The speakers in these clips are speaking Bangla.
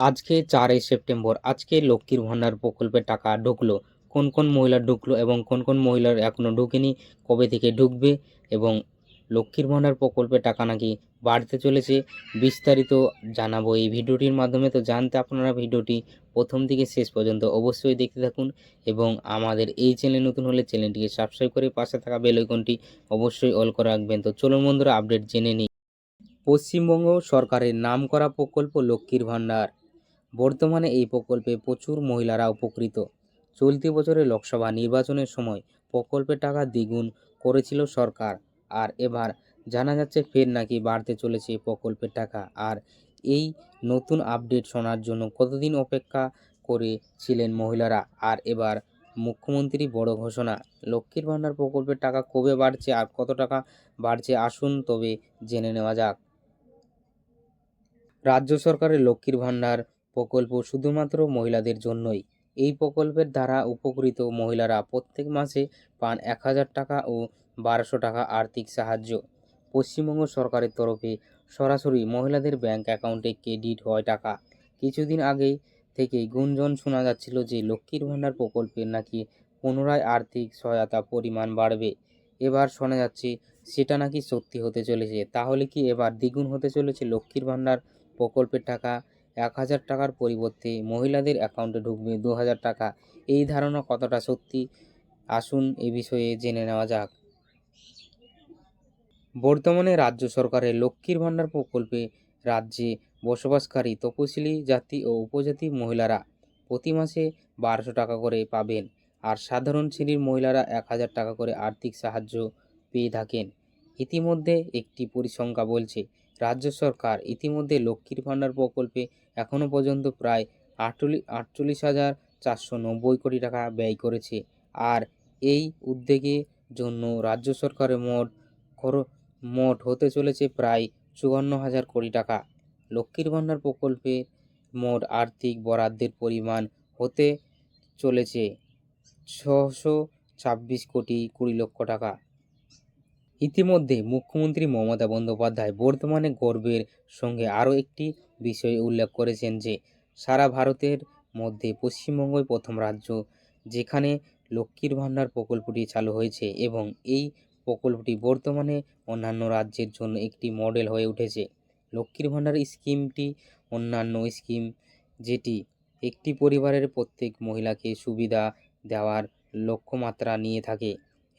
আজকে চারই সেপ্টেম্বর, আজকে লক্ষ্মীর ভাণ্ডার প্রকল্পের টাকা ঢুকলো। কোন কোন মহিলা ঢুকলো এবং কোন কোন মহিলার এখনও ঢুকেনি, কবে থেকে ঢুকবে এবং লক্ষ্মীর ভাণ্ডার প্রকল্পের টাকা নাকি বাড়তে চলেছে, বিস্তারিত জানাব এই ভিডিওটির মাধ্যমে। তো জানতে আপনারা ভিডিওটি প্রথম থেকে শেষ পর্যন্ত অবশ্যই দেখতে থাকুন এবং আমাদের এই চ্যানেল নতুন হলে চ্যানেলটিকে সাবস্ক্রাইব করে পাশে থাকা বেল অবশ্যই অল করে রাখবেন। তো চলুন বন্ধুরা, আপডেট জেনে নিই। পশ্চিমবঙ্গ সরকারের নামকরা প্রকল্প লক্ষ্মীর ভাণ্ডার বর্তমানে এই প্রকল্পে প্রচুর মহিলারা উপকৃত। চলতি বছরে লোকসভা নির্বাচনের সময় প্রকল্পের টাকা দ্বিগুণ করেছিল সরকার, আর এবার জানা যাচ্ছে ফের নাকি বাড়তে চলেছে প্রকল্পের টাকা। আর এই নতুন আপডেট শোনার জন্য কতদিন অপেক্ষা করেছিলেন মহিলারা? আর এবার মুখ্যমন্ত্রী বড় ঘোষণা, লক্ষ্মীর ভাণ্ডার প্রকল্পের টাকা কবে বাড়ছে আর কত টাকা বাড়ছে আসুন তবে জেনে নেওয়া যাক। রাজ্য সরকারের লক্ষ্মীর ভাণ্ডার প্রকল্প শুধুমাত্র মহিলাদের জন্যই। এই প্রকল্পের দ্বারা উপকৃত মহিলারা প্রত্যেক মাসে পান এক হাজার টাকা ও বারোশো টাকা আর্থিক সাহায্য। পশ্চিমবঙ্গ সরকারের তরফে সরাসরি মহিলাদের ব্যাংক অ্যাকাউন্টে ক্রেডিট হয় টাকা। কিছুদিন আগে থেকেই গুঞ্জন শোনা যাচ্ছিল যে লক্ষ্মীর ভাণ্ডার প্রকল্পের নাকি পুনরায় আর্থিক সহায়তা পরিমাণ বাড়বে। এবার শোনা যাচ্ছে, সেটা নাকি সত্যি হতে চলেছে। তাহলে কি এবার দ্বিগুণ হতে চলেছে লক্ষ্মীর ভাণ্ডার প্রকল্পের টাকা? এক হাজার টাকার পরিবর্তে মহিলাদের অ্যাকাউন্টে ঢুকবে দু হাজার টাকা। এই ধারণা কতটা সত্যি? আসুন এ বিষয়ে জেনে নেওয়া যাক। বর্তমানে রাজ্য সরকারের লক্ষ্মীর ভাণ্ডার প্রকল্পে রাজ্যে বসবাসকারী তপশিলি জাতি ও উপজাতি মহিলারা প্রতি মাসে বারোশো টাকা করে পাবেন আর সাধারণ শ্রেণির মহিলারা এক হাজার টাকা করে আর্থিক সাহায্য পেয়ে থাকেন। ইতিমধ্যে একটি পরিসংখ্যা বলছে রাজ্য সরকার ইতিমধ্যে লক্ষ্মীর ভাণ্ডার প্রকল্পে এখনও পর্যন্ত প্রায় আটচল্লিশ আটচল্লিশ হাজার চারশো নব্বই কোটি টাকা ব্যয় করেছে। আর এই উদ্যোগের জন্য রাজ্য সরকারের মোট খর, মোট হতে চলেছে প্রায় চুয়ান্ন হাজার কোটি টাকা। লক্ষ্মীর ভাণ্ডার প্রকল্পে মোট আর্থিক বরাদ্দের পরিমাণ হতে চলেছে ছশো ছাব্বিশ কোটি কুড়ি লক্ষ টাকা। ইতিমধ্যে মুখ্যমন্ত্রী মমতা বন্দ্যোপাধ্যায় বর্তমানে গর্বের সঙ্গে আরও একটি বিষয় উল্লেখ করেছেন যে, সারা ভারতের মধ্যে পশ্চিমবঙ্গই প্রথম রাজ্য, যেখানে লক্ষ্মীর ভাণ্ডার প্রকল্পটি চালু হয়েছে এবং এই প্রকল্পটি বর্তমানে অন্যান্য রাজ্যের জন্য একটি মডেল হয়ে উঠেছে। লক্ষ্মীর ভাণ্ডার স্কিমটি অন্যান্য স্কিম, যেটি একটি পরিবারের প্রত্যেক মহিলাকে সুবিধা দেওয়ার লক্ষ্যমাত্রা নিয়ে থাকে।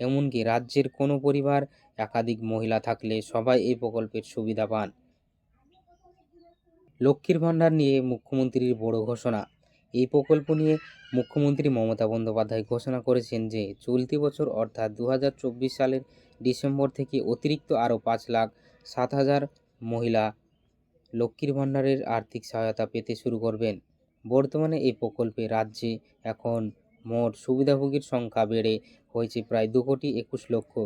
এমনকি রাজ্যের কোনো পরিবার, একাধিক মহিলা থাকলে সবাই এই প্রকল্পের সুবিধা পান। লক্ষ্মীর ভাণ্ডার নিয়ে মুখ্যমন্ত্রীর বড় ঘোষণা। এই প্রকল্প নিয়ে মুখ্যমন্ত্রী মমতা বন্দ্যোপাধ্যায় ঘোষণা করেছেন যে, চলতি বছর অর্থাৎ দু হাজার চব্বিশ সালের ডিসেম্বর থেকে অতিরিক্ত আরও পাঁচ লাখ সাত হাজার মহিলা লক্ষ্মীর ভাণ্ডারের আর্থিক সহায়তা পেতে শুরু করবেন। বর্তমানে এই প্রকল্পে রাজ্যে এখন মোট সুবিধাভোগীর সংখ্যা বেড়ে হয়েছে প্রায় দু কোটি একুশ লক্ষ।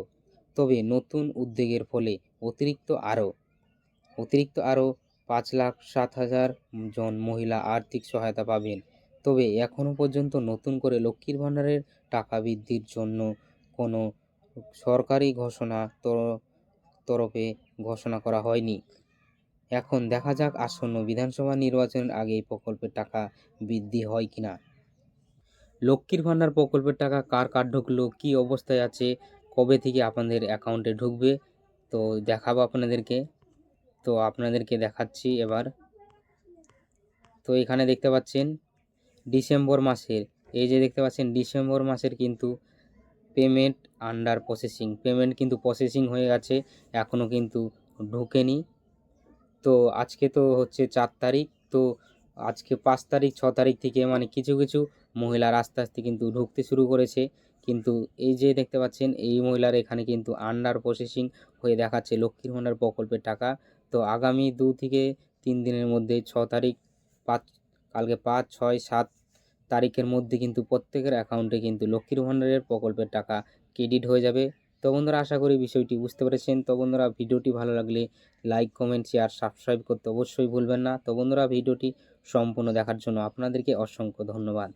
তবে নতুন উদ্যোগের ফলে অতিরিক্ত আরও অতিরিক্ত আরও পাঁচ লাখ সাত হাজার জন মহিলা আর্থিক সহায়তা পাবেন। তবে এখনও পর্যন্ত নতুন করে লক্ষ্মীর ভাণ্ডারের টাকা বৃদ্ধির জন্য কোনো সরকারি ঘোষণা তর- তরফে ঘোষণা করা হয়নি। এখন দেখা যাক আসন্ন বিধানসভা নির্বাচনের আগে এই প্রকল্পের টাকা বৃদ্ধি হয় কিনা। লক্ষ্মীর ভাণ্ডার প্রকল্পের টাকা কার কার ঢুকলো, কী অবস্থায় আছে, কবে থেকে আপনাদের অ্যাকাউন্টে ঢুকবে, তো দেখাবো আপনাদেরকে। তো আপনাদেরকে দেখাচ্ছি এবার। তো এখানে দেখতে পাচ্ছেন, ডিসেম্বর মাসের। এই যে দেখতে পাচ্ছেন, ডিসেম্বর মাসের কিন্তু পেমেন্ট আন্ডার প্রসেসিং পেমেন্ট কিন্তু প্রসেসিং হয়ে গেছে এখনও কিন্তু ঢুকেনি। তো আজকে তো হচ্ছে চার তারিখ, তো আজকে পাঁচ তারিখ, ছ তারিখ থেকে মানে কিছু কিছু মহিলার আস্তে আস্তে কিন্তু ঢুকতে শুরু করেছে। কিন্তু এই যে দেখতে পাচ্ছেন, এই মহিলার এখানে কিন্তু আন্ডার প্রসেসিং হয়ে দেখাচ্ছে লক্ষ্মীর ভাণ্ডার প্রকল্পের টাকা। তো আগামী দু থেকে তিন দিনের মধ্যে ছ তারিখ পাঁচ, কালকে পাঁচ, ছয়, সাত তারিখের মধ্যে কিন্তু প্রত্যেকের অ্যাকাউন্টে কিন্তু লক্ষ্মীর ভাণ্ডারের প্রকল্পের টাকা ক্রেডিট হয়ে যাবে। তো বন্ধুরা, আশা করি বিষয়টি বুঝতে পেরেছেন। তো বন্ধুরা, ভিডিওটি ভালো লাগলে লাইক কমেন্ট শেয়ার সাবস্ক্রাইব করতে অবশ্যই ভুলবেন না। তো বন্ধুরা, ভিডিওটি সম্পূর্ণ দেখার জন্য আপনাদেরকে অসংখ্য ধন্যবাদ।